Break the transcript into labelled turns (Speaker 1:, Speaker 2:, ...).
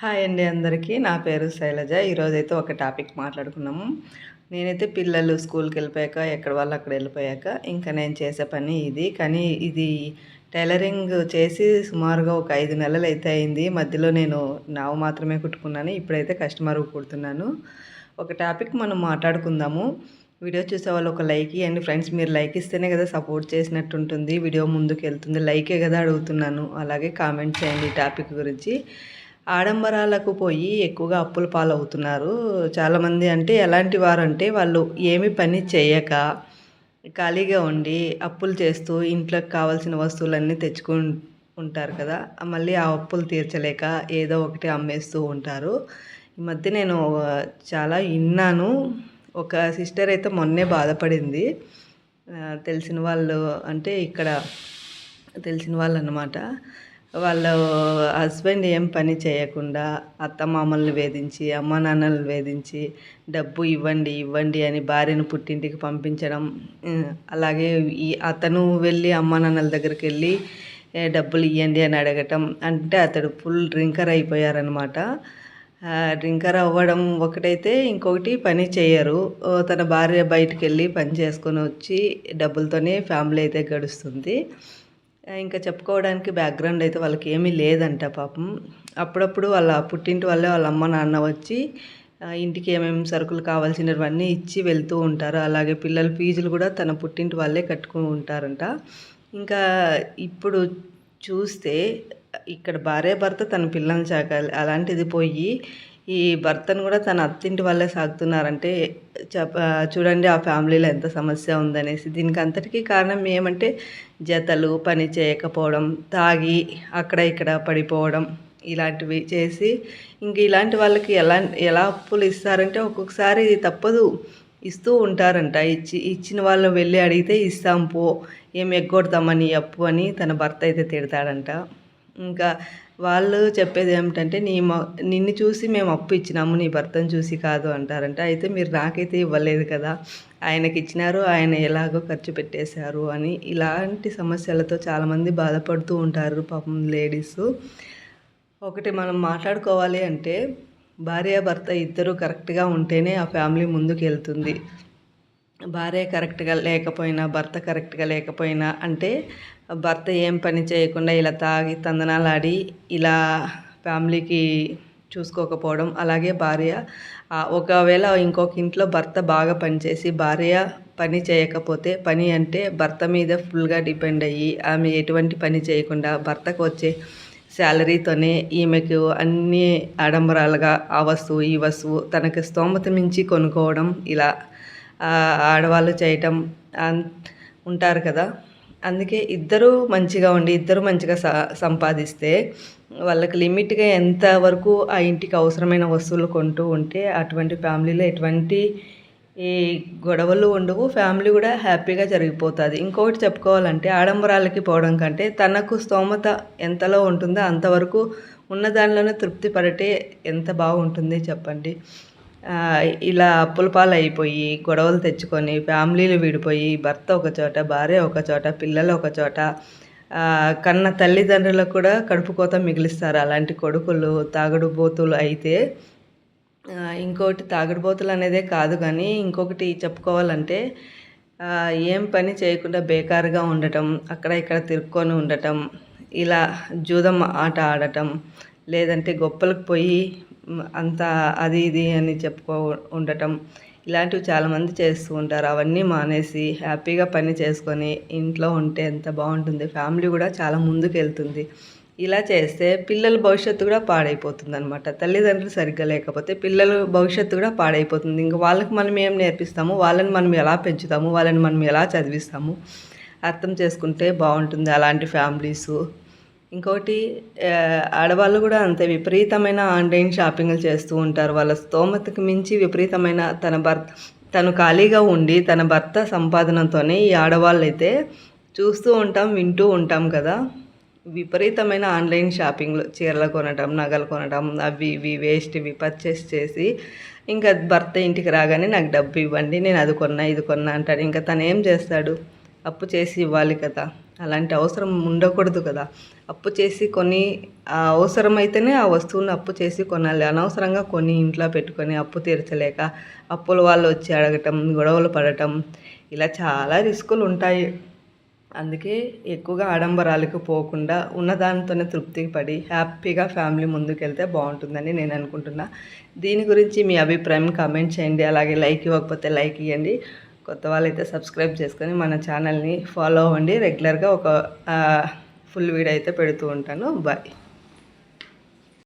Speaker 1: Hi అండి అందరికీ. నా పేరు శైలజ. ఈరోజైతే ఒక టాపిక్ మాట్లాడుకున్నాము నేనైతే పిల్లలు స్కూల్కి వెళ్ళిపోయాక ఎక్కడ వాళ్ళు అక్కడ వెళ్ళిపోయాక ఇంకా నేను చేసే పని ఇది. కానీ ఇది టైలరింగ్ చేసి సుమారుగా ఒక ఐదు నెలలు అయితే అయింది. మధ్యలో నేను నావు మాత్రమే కుట్టుకున్నాను. ఇప్పుడైతే కస్టమర్ కుడుతున్నాను. ఒక టాపిక్ మనం మాట్లాడుకుందాము. వీడియో చూసే వాళ్ళు ఒక లైక్ ఇవ్వండి ఫ్రెండ్స్ మీరు లైక్ ఇస్తేనే కదా సపోర్ట్ చేసినట్టు ఉంటుంది వీడియో ముందుకు వెళ్తుంది లైకే కదా అడుగుతున్నాను. అలాగే కామెంట్ చేయండి ఈ టాపిక్ గురించి. ఆడంబరాలకు పోయి ఎక్కువగా అప్పుల పాలవుతున్నారు. చాలామంది అంటే ఎలాంటి వారు అంటే వాళ్ళు ఏమి పని చేయక ఖాళీగా ఉండి అప్పులు చేస్తూ ఇంట్లోకి కావాల్సిన వస్తువులన్నీ తెచ్చుకు ఉంటారు కదా. మళ్ళీ ఆ అప్పులు తీర్చలేక ఏదో ఒకటి అమ్మేస్తూ ఉంటారు. ఈ మధ్య నేను చాలా విన్నాను. ఒక సిస్టర్ అయితే మొన్నే బాధపడింది. తెలిసిన వాళ్ళు అంటే ఇక్కడ తెలిసిన వాళ్ళు అన్నమాట వాళ్ళ హస్బెండ్ ఏం పని చేయకుండా అత్తమామల్ని వేధించి అమ్మ నాన్నలను వేధించి డబ్బు ఇవ్వండి ఇవ్వండి అని భార్యను పుట్టింటికి పంపించడం అలాగే ఈ అతను వెళ్ళి అమ్మ నాన్నల దగ్గరికి వెళ్ళి డబ్బులు ఇవ్వండి అని అడగటం. అంటే అతడు ఫుల్ డ్రింకర్ అయిపోయారనమాట డ్రింకర్ అవ్వడం ఒకటైతే ఇంకొకటి పని చేయరు. తన భార్య బయటికి వెళ్ళి పని చేసుకొని వచ్చి డబ్బులతోనే ఫ్యామిలీ అయితే గడుస్తుంది. ఇంకా చెప్పుకోవడానికి బ్యాక్గ్రౌండ్ అయితే వాళ్ళకి ఏమీ లేదంట పాపం. అప్పుడప్పుడు వాళ్ళ పుట్టింటి వల్లే వాళ్ళ అమ్మ నాన్న వచ్చి ఇంటికి ఏమేమి సరుకులు కావాల్సినవన్నీ ఇచ్చి వెళ్తూ ఉంటారు. అలాగే పిల్లల ఫీజులు కూడా తన పుట్టింటి వాళ్ళే కట్టుకుని ఉంటారంట. ఇంకా ఇప్పుడు చూస్తే ఇక్కడ భార్య భర్త తన పిల్లల్ని చాకాలి అలాంటిది పోయి ఈ భర్తను కూడా తన అత్తింటి వల్లే సాగుతున్నారంటే చెప్ప చూడండి ఆ ఫ్యామిలీలో ఎంత సమస్య ఉందనేసి. దీనికి అంతటికీ కారణం ఏమంటే జతలు పని చేయకపోవడం తాగి అక్కడ ఇక్కడ పడిపోవడం ఇలాంటివి చేసి ఇంక ఇలాంటి వాళ్ళకి ఎలా ఎలా అప్పులు ఇస్తారంటే ఒక్కొక్కసారి తప్పదు. ఇస్తూ ఉంటారంట. ఇచ్చి ఇచ్చిన వాళ్ళు వెళ్ళి అడిగితే ఇస్తాం పో ఏం ఎగ్గొడతామని అప్పు అని తన భర్త అయితే తిడతాడంట. ఇంకా వాళ్ళు చెప్పేది ఏమిటంటే నీ నిన్ను చూసి మేము అప్పు ఇచ్చినాము నీ భర్తను చూసి కాదు అంటారంట. అయితే మీరు నాకైతే ఇవ్వలేదు కదా. ఆయనకి ఇచ్చినారు ఆయన ఎలాగో ఖర్చు పెట్టేశారు అని ఇలాంటి సమస్యలతో చాలామంది బాధపడుతూ ఉంటారు పాపం లేడీస్. ఒకటి మనం మాట్లాడుకోవాలి అంటే భార్య భర్త ఇద్దరు కరెక్ట్గా ఉంటేనే ఆ ఫ్యామిలీ ముందుకు వెళ్తుంది భార్య కరెక్ట్గా లేకపోయినా భర్త కరెక్ట్గా లేకపోయినా అంటే భర్త ఏం పని చేయకుండా ఇలా తాగి తందనాలాడి ఇలా ఫ్యామిలీకి చూసుకోకపోవడం అలాగే భార్య ఒకవేళ ఇంకొక ఇంట్లో భర్త బాగా పనిచేసి భార్య పని చేయకపోతే పని అంటే భర్త మీద ఫుల్గా డిపెండ్ అయ్యి ఆమె ఎటువంటి పని చేయకుండా భర్తకు వచ్చే శాలరీతోనే ఈమెకు అన్ని ఆడంబరాలుగా ఆ వస్తువు ఈ వస్తువు తనకి స్తోమత మించి కొనుక్కోవడం ఇలా ఆడవాళ్ళు చేయటం ఉంటారు కదా. అందుకే ఇద్దరు మంచిగా ఉండి ఇద్దరు మంచిగా సంపాదిస్తే వాళ్ళకి లిమిట్గా ఎంతవరకు ఆ ఇంటికి అవసరమైన వస్తువులు కొంటూ ఉంటే అటువంటి ఫ్యామిలీలో ఎటువంటి ఈ గొడవలు ఉండవు. ఫ్యామిలీ కూడా హ్యాపీగా జరిగిపోతుంది. ఇంకొకటి చెప్పుకోవాలంటే ఆడంబరాలకి పోవడం కంటే తనకు స్తోమత ఎంతలో ఉంటుందో అంతవరకు ఉన్న దానిలోనే తృప్తి పడితే ఎంత బాగుంటుంది చెప్పండి. ఇలా అప్పులపాలు అయిపోయి గొడవలు తెచ్చుకొని ఫ్యామిలీలు విడిపోయి భర్త ఒక చోట భార్య ఒక చోట పిల్లలు ఒక చోట కన్న తల్లిదండ్రులకు కూడా కడుపు కోత మిగిలిస్తారు. అలాంటి కొడుకులు తాగుడుబోతులు అయితే ఇంకోటి తాగుడుబోతులు అనేదే కాదు కానీ ఇంకొకటి చెప్పుకోవాలంటే ఏం పని చేయకుండా బేకారుగా ఉండటం అక్కడ ఇక్కడ తిరుక్కొని ఉండటం ఇలా జూదం ఆట ఆడటం లేదంటే గొప్పలకు పోయి అంత అది ఇది అని చెప్పుకో ఉండటం ఇలాంటివి చాలామంది చేస్తూ ఉంటారు. అవన్నీ మానేసి హ్యాపీగా పని చేసుకొని ఇంట్లో ఉంటే ఎంత బాగుంటుంది. ఫ్యామిలీ కూడా చాలా ముందుకు వెళ్తుంది ఇలా చేస్తే పిల్లల భవిష్యత్తు కూడా పాడైపోతుంది అనమాట తల్లిదండ్రులు సరిగ్గా లేకపోతే పిల్లల భవిష్యత్తు కూడా పాడైపోతుంది. ఇంకా వాళ్ళకి మనం ఏం నేర్పిస్తాము? వాళ్ళని మనం ఎలా పెంచుతాము? వాళ్ళని మనం ఎలా చదివిస్తాము? అర్థం చేసుకుంటే బాగుంటుంది. అలాంటి ఫ్యామిలీసు ఇంకోటి ఆడవాళ్ళు కూడా అంతే విపరీతమైన ఆన్లైన్ షాపింగ్లు చేస్తూ ఉంటారు. వాళ్ళ స్తోమతకు మించి విపరీతమైన తన భర్త తను ఖాళీగా ఉండి తన భర్త సంపాదనతోనే ఈ ఆడవాళ్ళు అయితే చూస్తూ ఉంటాం వింటూ ఉంటాం కదా. విపరీతమైన ఆన్లైన్ షాపింగ్లు చీరలు కొనటం నగలు కొనటం అవి ఇవి వేస్ట్ ఇవి పర్చేస్ చేసి ఇంకా భర్త ఇంటికి రాగానే నాకు డబ్బు ఇవ్వండి నేను అది కొన్నా ఇది కొన్నా అంటాడు. ఇంకా తను ఏం చేస్తాడు? అప్పు చేసి ఇవ్వాలి కదా. అలాంటి అవసరం ఉండకూడదు కదా. అప్పు చేసి కొని ఆ అవసరమైతేనే ఆ వస్తువుని అప్పు చేసి కొనాలి. అనవసరంగా కొని ఇంట్లో పెట్టుకొని అప్పు తీర్చలేక అప్పుల వాళ్ళు వచ్చి అడగటం గొడవలు పడటం ఇలా చాలా రిస్కులు ఉంటాయి. అందుకే ఎక్కువగా ఆడంబరాలకు పోకుండా ఉన్నదానితోనే తృప్తి పడి హ్యాపీగా ఫ్యామిలీ ముందుకెళ్తే బాగుంటుందని నేను అనుకుంటున్నా. దీని గురించి మీ అభిప్రాయం కామెంట్ చేయండి. అలాగే లైక్ ఇవ్వకపోతే లైక్ ఇవ్వండి కొత్త వాళ్ళైతే సబ్స్క్రైబ్ చేసుకొని మన ఛానల్ని ఫాలో అవ్వండి. రెగ్యులర్గా ఒక ఫుల్ వీడియో అయితే పెడుతూ ఉంటాను. బాయ్